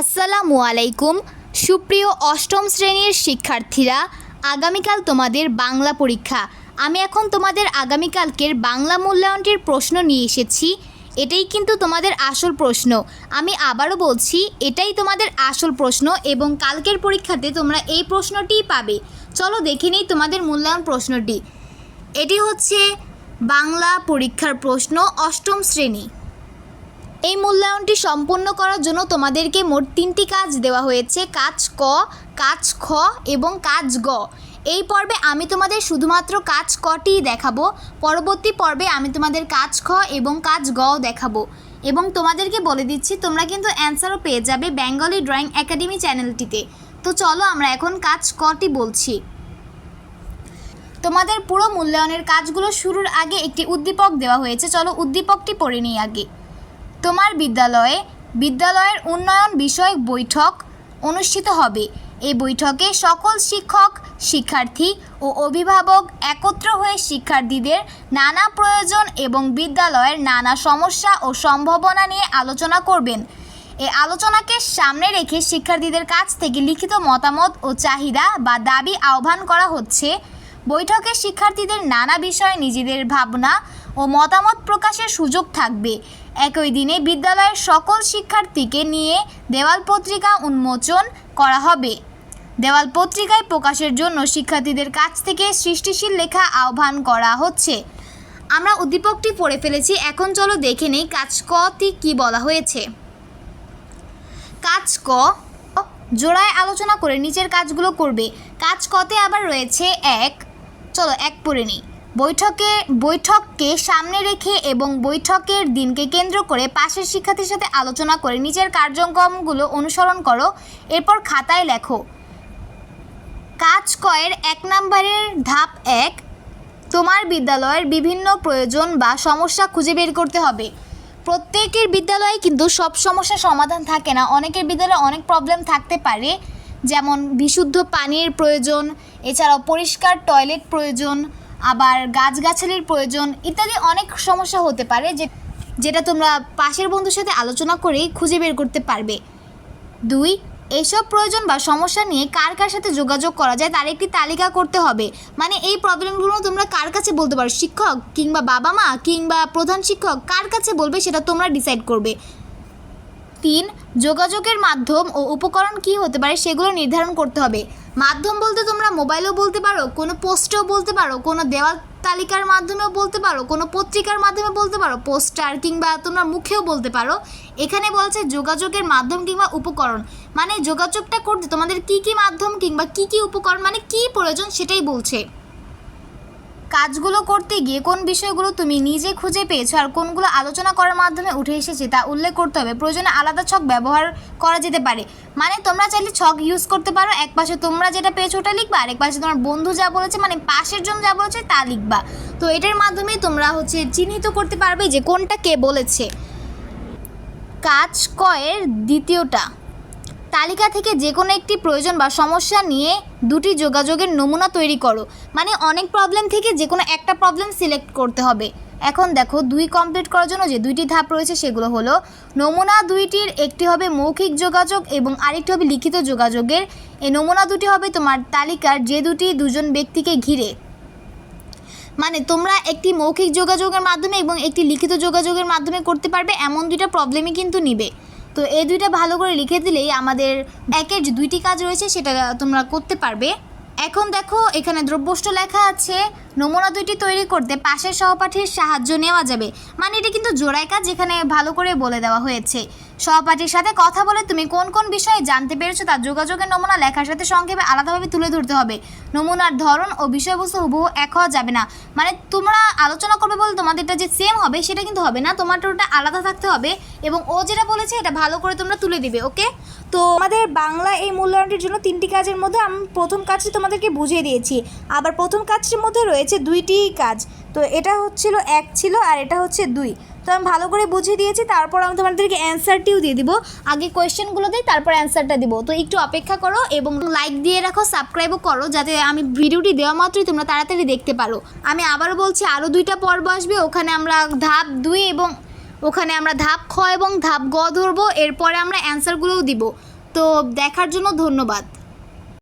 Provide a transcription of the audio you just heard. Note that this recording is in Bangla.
আসসালামু আলাইকুম। সুপ্রিয় অষ্টম শ্রেণির শিক্ষার্থীরা, আগামীকাল তোমাদের বাংলা পরীক্ষা। আমি এখন তোমাদের আগামীকালকের বাংলা মূল্যায়নটির প্রশ্ন নিয়ে এসেছি। এটাই কিন্তু তোমাদের আসল প্রশ্ন। আমি আবারও বলছি, এটাই তোমাদের আসল প্রশ্ন এবং কালকের পরীক্ষাতে তোমরা এই প্রশ্নটিই পাবে। চলো দেখে নিই তোমাদের মূল্যায়ন প্রশ্নটি। এটি হচ্ছে, বাংলা পরীক্ষার প্রশ্ন অষ্টম শ্রেণি। এই মূল্যায়নটি সম্পন্ন করার জন্য তোমাদেরকে মোট তিনটি কাজ দেওয়া হয়েছে, কাজ ক, কাজ খ এবং কাজ গ। এই পর্বে আমি তোমাদের শুধুমাত্র কাজ কটি দেখাবো, পরবর্তী পর্বে আমি তোমাদের কাজ খ এবং কাজ গও দেখাবো। এবং তোমাদেরকে বলে দিচ্ছি, তোমরা কিন্তু অ্যান্সারও পেয়ে যাবে বেঙ্গলি ড্রয়িং একাডেমি চ্যানেলটিতে। তো চলো আমরা এখন কাজ কটি বলছি। তোমাদের পুরো মূল্যায়নের কাজগুলো শুরুর আগে একটি উদ্দীপক দেওয়া হয়েছে, চলো উদ্দীপকটি পড়ে নিই আগে। তোমার বিদ্যালয়ে বিদ্যালয়ের উন্নয়ন বিষয়ক বৈঠক অনুষ্ঠিত হবে। এই বৈঠকে সকল শিক্ষক, শিক্ষার্থী ও অভিভাবক একত্র হয়ে শিক্ষার্থীদের নানা প্রয়োজন এবং বিদ্যালয়ের নানা সমস্যা ও সম্ভাবনা নিয়ে আলোচনা করবেন। এই আলোচনাকে সামনে রেখে শিক্ষার্থীদের কাছ থেকে লিখিত মতামত ও চাহিদা বা দাবি আহ্বান করা হচ্ছে। বৈঠকে শিক্ষার্থীদের নানা বিষয়ে নিজেদের ভাবনা ও মতামত প্রকাশের সুযোগ থাকবে। একই দিনে বিদ্যালয়ের সকল শিক্ষার্থীকে নিয়ে দেওয়াল পত্রিকা উন্মোচন করা হবে। দেওয়াল পত্রিকায় প্রকাশের জন্য শিক্ষার্থীদের কাছ থেকে সৃষ্টিশীল লেখা আহ্বান করা হচ্ছে। আমরা উদ্দীপকটি পড়ে ফেলেছি, এখন চলো দেখে নেই কাজ কটি কী বলা হয়েছে। কাজ ক, জোড়ায় আলোচনা করে নিচের কাজগুলো করবে। কাজ কতে আবার রয়েছে এক। চলো এক পড়ে নিই। বৈঠকে, বৈঠককে সামনে রেখে এবং বৈঠকের দিনকে কেন্দ্র করে পাশের শিক্ষার্থীর সাথে আলোচনা করে নিজের কার্যক্রমগুলো অনুসরণ করো। এরপর খাতায় লেখো। কাজ কয়ের এক নম্বরের ধাপ এক, তোমার বিদ্যালয়ের বিভিন্ন প্রয়োজন বা সমস্যা খুঁজে বের করতে হবে। প্রত্যেকের বিদ্যালয়ে কিন্তু সব সমস্যার সমাধান থাকে না। অনেকের বিদ্যালয়ে অনেক প্রবলেম থাকতে পারে, যেমন বিশুদ্ধ পানির প্রয়োজন, এছাড়াও পরিষ্কার টয়লেট প্রয়োজন আবার গাছগাছালির প্রয়োজন ইত্যাদি অনেক সমস্যা হতে পারে যে, যেটা তোমরা পাশের বন্ধুর সাথে আলোচনা করেই খুঁজে বের করতে পারবে। দুই এইসব প্রয়োজন বা সমস্যা নিয়ে কার কার সাথে যোগাযোগ করা যায় তার একটি তালিকা করতে হবে। মানে এই প্রবলেমগুলো তোমরা কার কাছে বলতে পারো? শিক্ষক কিংবা বাবা মা কিংবা প্রধান শিক্ষক কার কাছে বলবে সেটা তোমরা ডিসাইড করবে। তিন, যোগাযোগের মাধ্যম ও উপকরণ কি হতে পারে সেগুলো নির্ধারণ করতে হবে। মাধ্যম বলতে তোমরা মোবাইলেও বলতে পারো, কোনো পোস্টেও বলতে পারো, কোনো দেওয়াল তালিকার মাধ্যমেও বলতে পারো, কোনো পত্রিকার মাধ্যমে বলতে পারো, পোস্টার কিংবা তোমরা মুখেও বলতে পারো। এখানে বলছে যোগাযোগের মাধ্যম কিংবা উপকরণ। মানে যোগাযোগটা করতে তোমাদের কি কি মাধ্যম কিংবা কি কি উপকরণ মানে কি প্রয়োজন সেটাই বলছে। কাজগুলো করতে গিয়ে কোন বিষয়গুলো তুমি নিজে খুঁজে পেয়েছ আর কোনগুলো আলোচনা করার মাধ্যমে উঠে এসেছে তা উল্লেখ করতে হবে। প্রয়োজনে আলাদা ছক ব্যবহার করা যেতে পারে। মানে তোমরা চাইলে ছক ইউজ করতে পারো। এক পাশে তোমরা যেটা পেয়েছ ওটা লিখবা আর এক পাশে তোমার বন্ধু যা বলেছে মানে পাশের জন যা বলেছে তা লিখবা। তো এটার মাধ্যমে তোমরা হচ্ছে চিহ্নিত করতে পারবে যে কোনটা কে বলেছে। কাজ কয়ের দ্বিতীয়টা। তালিকা থেকে যে কোনো একটি প্রয়োজন বা সমস্যা নিয়ে দুটি যোগাযোগের নমুনা তৈরি করো। মানে অনেক প্রবলেম থেকে যে কোনো একটা প্রবলেম সিলেক্ট করতে হবে। এখন দেখো, দুই কমপ্লিট করার জন্য যে দুইটি ধাপ রয়েছে সেগুলো হলো, নমুনা দুইটির একটি হবে মৌখিক যোগাযোগ এবং আরেকটি হবে লিখিত যোগাযোগের। এই নমুনা দুটি হবে তোমার তালিকার যে দুটি দুজন ব্যক্তিকে ঘিরে। মানে তোমরা একটি মৌখিক যোগাযোগের মাধ্যমে এবং একটি লিখিত যোগাযোগের মাধ্যমে করতে পারবে, এমন দুইটা প্রবলেমই কিন্তু নিবে। তো এই দুইটা ভালো করে লিখে দিলেই আমাদের একের যে দুইটি কাজ রয়েছে সেটা তোমরা করতে পারবে। এখন দেখো, এখানে দ্রব্যষ্ট লেখা আছে, নমুনা দুইটি তৈরি করতে পাশের সহপাঠীর সাহায্য নেওয়া যাবে। মানে এটা কিন্তু জোড়ায় কাজ যেখানে ভালো করে বলে দেওয়া হয়েছে। সহপাঠীর সাথে কথা বলে তুমি কোন কোন বিষয়ে জানতে পেরেছ তার যোগাযোগের নমুনা লেখার সাথে সংক্ষেপে আলাদাভাবে তুলে ধরতে হবে। নমুনার ধরন ও বিষয়বস্তু হুবহু এক হওয়া যাবে না। মানে তোমরা আলোচনা করবে বলে তোমাদেরটা যে সেম হবে, সেটা কিন্তু হবে না। তোমারটা ওটা আলাদা থাকতে হবে এবং ও যেটা বলেছে এটা ভালো করে তোমরা তুলে দিবে ওকে তো আমাদের বাংলা এই মূল্যায়নটির জন্য তিনটি কাজের মধ্যে আমি প্রথম কাজটি তোমাদেরকে বুঝিয়ে দিয়েছি। আবার প্রথম কাজটির মধ্যে রয়েছে দুইটি কাজ। তো এটা হচ্ছিল এক ছিল আর এটা হচ্ছে দুই। তো আমি ভালো করে বুঝিয়ে দিয়েছি, তারপর আমি তোমাদেরকে অ্যান্সারটিও দিয়ে দিব। আগে কোয়েশ্চেনগুলো দিই, তারপর অ্যান্সারটা দিব। তো একটু অপেক্ষা করো এবং লাইক দিয়ে রাখো সাবস্ক্রাইবও করো, যাতে আমি ভিডিওটি দেওয়া মাত্রই তোমরা তাড়াতাড়ি দেখতে পারো। আমি আবারও বলছি আরও দুইটা পর্ব আসবে, ওখানে আমরা ধাপ দুই এবং ওখানে আমরা ধাপ খ এবং ধাপ গ ধরবো। এরপরে আমরা অ্যান্সারগুলোও দিব। তো দেখার জন্য ধন্যবাদ।